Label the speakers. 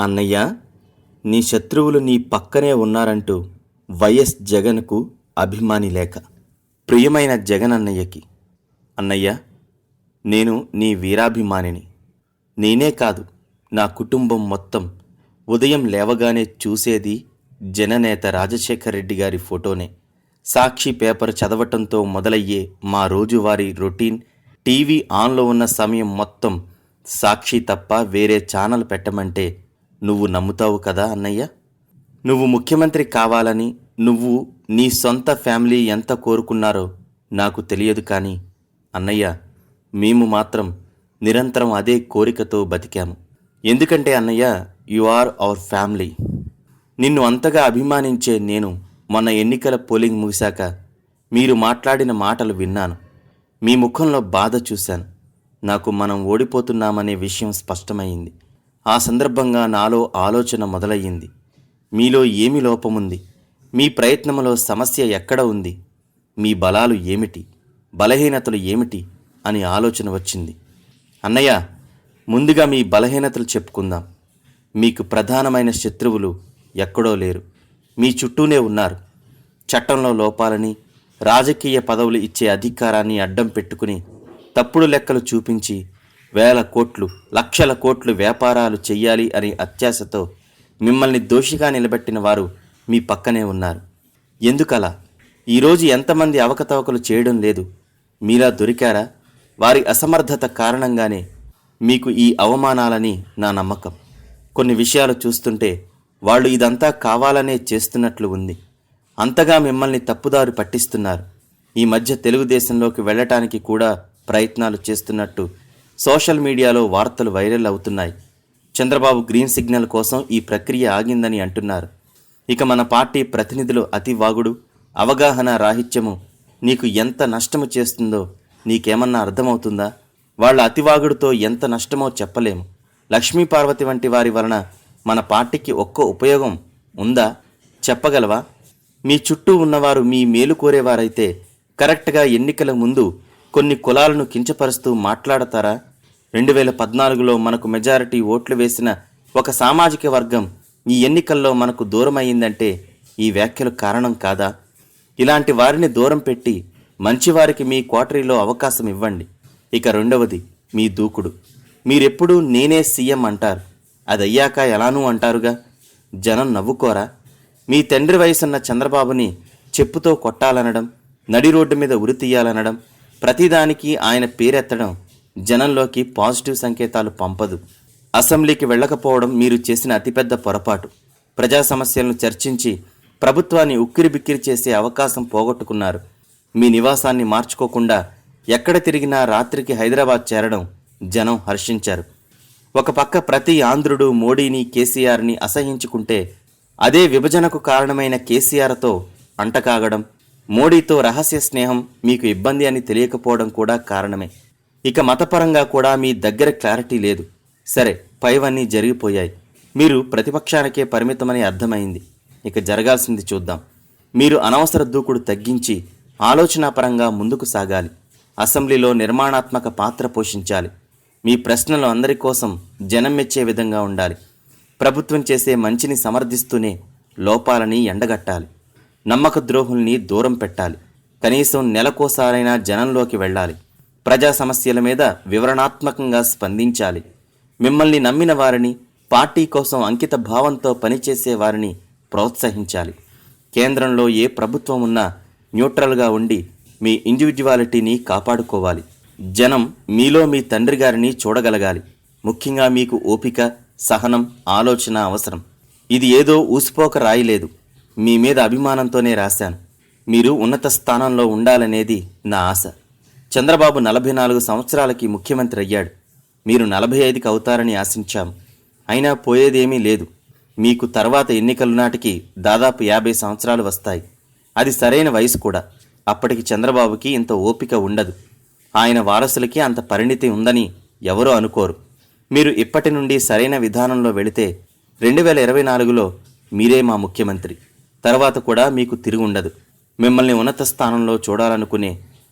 Speaker 1: అన్నయ్య నీ శత్రువులు నీ పక్కనే ఉన్నారంటూ వైఎస్ జగన్కు అభిమాని లేఖ ప్రియమైన జగన్ అన్నయ్యకి అన్నయ్య నేను నీ వీరాభిమానిని. నేనే కాదు నా కుటుంబం మొత్తం ఉదయం లేవగానే చూసేది జననేత రాజశేఖర్ రెడ్డి గారి ఫోటోనే. సాక్షి పేపర్ చదవటంతో మొదలయ్యే మా రోజువారీ రొటీన్ టీవీ ఆన్లో ఉన్న సమయం మొత్తం సాక్షి తప్ప వేరే ఛానల్ పెట్టమంటే నువ్వు నమ్ముతావు కదా అన్నయ్య? నువ్వు ముఖ్యమంత్రి కావాలని నువ్వు నీ సొంత ఫ్యామిలీ ఎంత కోరుకున్నారో నాకు తెలియదు కానీ అన్నయ్య మేము మాత్రం నిరంతరం అదే కోరికతో బతికాము. ఎందుకంటే అన్నయ్య యు ఆర్ అవర్ ఫ్యామిలీ. నిన్ను అంతగా అభిమానించే నేను మొన్న ఎన్నికల పోలింగ్ ముగిశాక మీరు మాట్లాడిన మాటలు విన్నాను. మీ ముఖంలో బాధ చూశాను. నాకు మనం ఓడిపోతున్నామనే విషయం స్పష్టమైంది. ఆ సందర్భంగా నాలో ఆలోచన మొదలయ్యింది. మీలో ఏమి లోపముంది? మీ ప్రయత్నములో సమస్య ఎక్కడ ఉంది? మీ బలాలు ఏమిటి? బలహీనతలు ఏమిటి? అని ఆలోచన వచ్చింది. అన్నయ్య ముందుగా మీ బలహీనతలు చెప్పుకుందాం. మీకు ప్రధానమైన శత్రువులు ఎక్కడో లేరు. మీ చుట్టూనే ఉన్నారు. చట్టంలో లోపాలని రాజకీయ పదవులు ఇచ్చే అధికారాన్ని అడ్డం పెట్టుకుని తప్పుడు లెక్కలు చూపించి వేల కోట్లు లక్షల కోట్లు వ్యాపారాలు చెయ్యాలి అనే అత్యాశతో మిమ్మల్ని దోషిగా నిలబెట్టిన వారు మీ పక్కనే ఉన్నారు. ఎందుకలా? ఈరోజు ఎంతమంది అవకతవకలు చేయడం లేదు. మీలా దొరికారా? వారి అసమర్థత కారణంగానే మీకు ఈ అవమానాలని నా నమ్మకం. కొన్ని విషయాలు చూస్తుంటే వాళ్ళు ఇదంతా కావాలనే చేస్తున్నట్లు ఉంది. అంతగా మిమ్మల్ని తప్పుదారి పట్టిస్తున్నారు. ఈ మధ్య తెలుగుదేశంలోకి వెళ్ళటానికి కూడా ప్రయత్నాలు చేస్తున్నట్టు సోషల్ మీడియాలో వార్తలు వైరల్ అవుతున్నాయి. చంద్రబాబు గ్రీన్ సిగ్నల్ కోసం ఈ ప్రక్రియ ఆగిందని అంటున్నారు. ఇక మన పార్టీ ప్రతినిధులు అతివాగుడు అవగాహన రాహిత్యము నీకు ఎంత నష్టము చేస్తుందో నీకేమన్నా అర్థమవుతుందా? వాళ్ళ అతివాగుడుతో ఎంత నష్టమో చెప్పలేము. లక్ష్మీ పార్వతి వంటి వారి వలన మన పార్టీకి ఒక్క ఉపయోగం ఉందా? చెప్పగలవా? మీ చుట్టూ ఉన్నవారు మీ మేలు కోరేవారైతే కరెక్ట్గా ఎన్నికల ముందు కొన్ని కులాలను కించపరుస్తూ మాట్లాడతారా? రెండు వేల పద్నాలుగులో మనకు మెజారిటీ ఓట్లు వేసిన ఒక సామాజిక వర్గం ఈ ఎన్నికల్లో మనకు దూరమయ్యిందంటే ఈ వ్యాఖ్యలు కారణం కాదా? ఇలాంటి వారిని దూరం పెట్టి మంచివారికి మీ క్వార్టరీలో అవకాశం ఇవ్వండి. ఇక రెండవది మీ దూకుడు. మీరెప్పుడూ నేనే సీఎం అంటారు. అదయ్యాక ఎలానూ అంటారుగా? జనం నవ్వుకోరా? మీ తండ్రి వయసున్న చంద్రబాబుని చెప్పుతో కొట్టాలనడం నడి రోడ్డు మీద ఉరి తీయాలనడం ప్రతిదానికి ఆయన పేరెత్తడం జనంలోకి పాజిటివ్ సంకేతాలు పంపదు. అసెంబ్లీకి వెళ్ళకపోవడం మీరు చేసిన అతిపెద్ద పొరపాటు. ప్రజా సమస్యలను చర్చించి ప్రభుత్వాన్ని ఉక్కిరిబిక్కిరి చేసే అవకాశం పోగొట్టుకున్నారు. మీ నివాసాన్ని మార్చుకోకుండా ఎక్కడ తిరిగినా రాత్రికి హైదరాబాద్ చేరడం జనం హర్షించారు. ఒక పక్క ప్రతి ఆంధ్రుడు మోడీని కేసీఆర్ని అసహించుకుంటే అదే విభజనకు కారణమైన కేసీఆర్తో అంటకాగడం మోడీతో రహస్య స్నేహం మీకు ఇబ్బంది అని తెలియకపోవడం కూడా కారణమే. ఇక మతపరంగా కూడా మీ దగ్గర క్లారిటీ లేదు. సరే పైవన్నీ జరిగిపోయాయి. మీరు ప్రతిపక్షానికే పరిమితమని అర్థమైంది. ఇక జరగాల్సింది చూద్దాం. మీరు అనవసర దూకుడు తగ్గించి ఆలోచనాపరంగా ముందుకు సాగాలి. అసెంబ్లీలో నిర్మాణాత్మక పాత్ర పోషించాలి. మీ ప్రశ్నలు అందరి కోసం జనం మెచ్చే విధంగా ఉండాలి. ప్రభుత్వం చేసే మంచిని సమర్థిస్తూనే లోపాలని ఎండగట్టాలి. నమ్మక ద్రోహుల్ని దూరం పెట్టాలి. కనీసం నెలకోసారైనా జనంలోకి వెళ్ళాలి. ప్రజా సమస్యల మీద వివరణాత్మకంగా స్పందించాలి. మిమ్మల్ని నమ్మిన వారిని పార్టీ కోసం అంకిత భావంతో పనిచేసే వారిని ప్రోత్సహించాలి. కేంద్రంలో ఏ ప్రభుత్వం ఉన్నా న్యూట్రల్గా ఉండి మీ ఇండివిజువాలిటీని కాపాడుకోవాలి. జనం మీలో మీ తండ్రి గారిని చూడగలగాలి. ముఖ్యంగా మీకు ఓపిక సహనం ఆలోచన అవసరం. ఇది ఏదో ఊసిపోక రాయలేదు మీ మీద అభిమానంతోనే రాశాను. మీరు ఉన్నత స్థానంలో ఉండాలనేది నా ఆశ. చంద్రబాబు నలభై నాలుగు సంవత్సరాలకి ముఖ్యమంత్రి అయ్యాడు. మీరు నలభై ఐదుకి అవుతారని ఆశించాం. అయినా పోయేదేమీ లేదు. మీకు తర్వాత ఎన్నికల నాటికి దాదాపు యాభై సంవత్సరాలు వస్తాయి. అది సరైన వయసు కూడా. అప్పటికి చంద్రబాబుకి ఇంత ఓపిక ఉండదు. ఆయన వారసులకి అంత పరిణితి ఉందని ఎవరూ అనుకోరు. మీరు ఇప్పటి నుండి సరైన విధానంలో వెళితే రెండు వేల ఇరవై నాలుగులో మీరే మా ముఖ్యమంత్రి. తర్వాత కూడా మీకు తిరుగుండదు. మిమ్మల్ని ఉన్నత స్థానంలో చూడాలనుకునే